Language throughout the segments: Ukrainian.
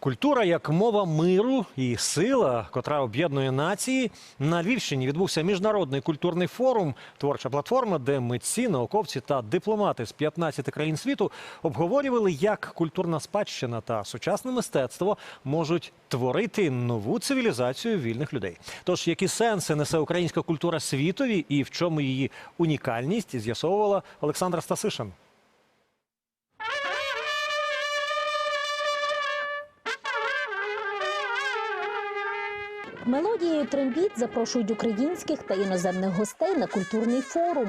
Культура як мова миру і сила, котра об'єднує нації. На Львівщині відбувся міжнародний культурний форум, творча платформа, де митці, науковці та дипломати з 15 країн світу обговорювали, як культурна спадщина та сучасне мистецтво можуть творити нову цивілізацію вільних людей. Тож, які сенси несе українська культура світові і в чому її унікальність, з'ясовувала Олександра Стасишин. Мелодією трембіт запрошують українських та іноземних гостей на культурний форум.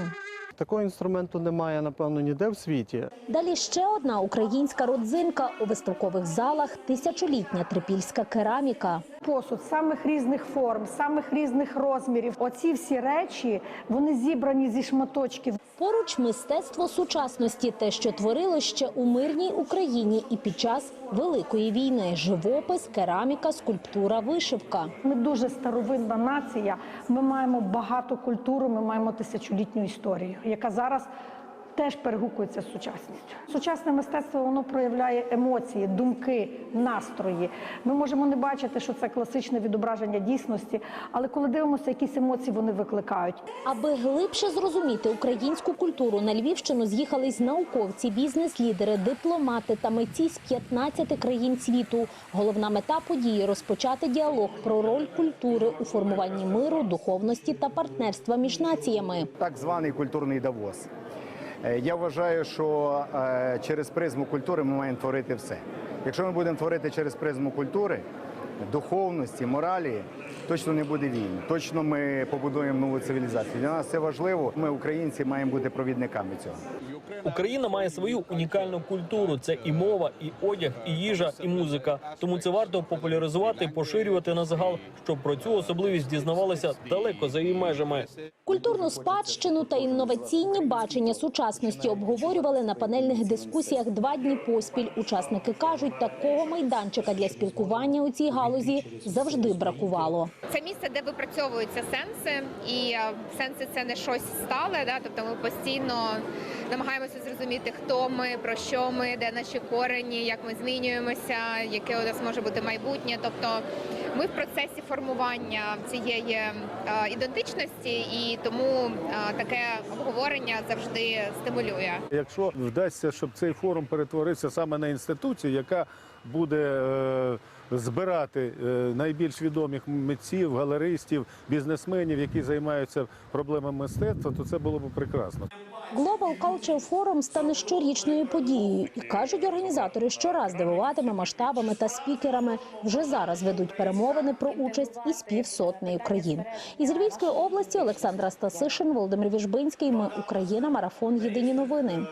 Такого інструменту немає, напевно, ніде в світі. Далі ще одна українська родзинка у виставкових залах тисячолітня трипільська кераміка. Посуд самих різних форм, самих різних розмірів. Оці всі речі вони зібрані зі шматочків. Поруч мистецтво сучасності, те, що творило ще у мирній Україні і під час Великої війни: живопис, кераміка, скульптура, вишивка. Ми дуже старовинна нація. Ми маємо багато культури, ми маємо тисячолітню історію, яка зараз теж перегукується з сучасністю. Сучасне мистецтво воно проявляє емоції, думки, настрої. Ми можемо не бачити, що це класичне відображення дійсності, але коли дивимося, якісь емоції вони викликають. Аби глибше зрозуміти українську культуру, на Львівщину з'їхались науковці, бізнес-лідери, дипломати та митці з 15 країн світу. Головна мета події розпочати діалог про роль культури у формуванні миру, духовності та партнерства між націями. так званий культурний Давос. Е, Я вважаю, що е, через призму культури ми маємо творити все. Якщо ми будемо творити через призму культури, духовності, моралі, точно не буде війни. Точно ми побудуємо нову цивілізацію. Для нас це важливо. Ми, українці, маємо бути провідниками цього. Україна має свою унікальну культуру. Це і мова, і одяг, і їжа, і музика. Тому це варто популяризувати, поширювати на загал, щоб про цю особливість дізнавалися далеко за її межами. Культурну спадщину та інноваційні бачення сучасності обговорювали на панельних дискусіях два дні поспіль. Учасники кажуть, такого майданчика для спілкування у цій галузі завжди бракувало. Це місце, де випрацьовуються сенси, і е, сенси це не щось стале. Да? Тобто ми постійно намагаємося зрозуміти, хто ми, про що ми, де наші корені, як ми змінюємося, яке у нас може бути майбутнє. Тобто ми в процесі формування цієї е, ідентичності, і тому е, таке обговорення завжди стимулює. Якщо вдасться, щоб цей форум перетворився саме на інституцію, яка буде збирати е, найбільш відомих митців, галеристів, бізнесменів, які займаються проблемами мистецтва, то це було б прекрасно. Global Culture Forum стане щорічною подією, і кажуть організатори, щораз дивуватиме масштабами та спікерами. Вже зараз ведуть перемовини про участь із півсотнею країн. Із Львівської області Олександра Стасишин, Володимир Віжбинський. Ми Україна. Марафон. Єдині новини.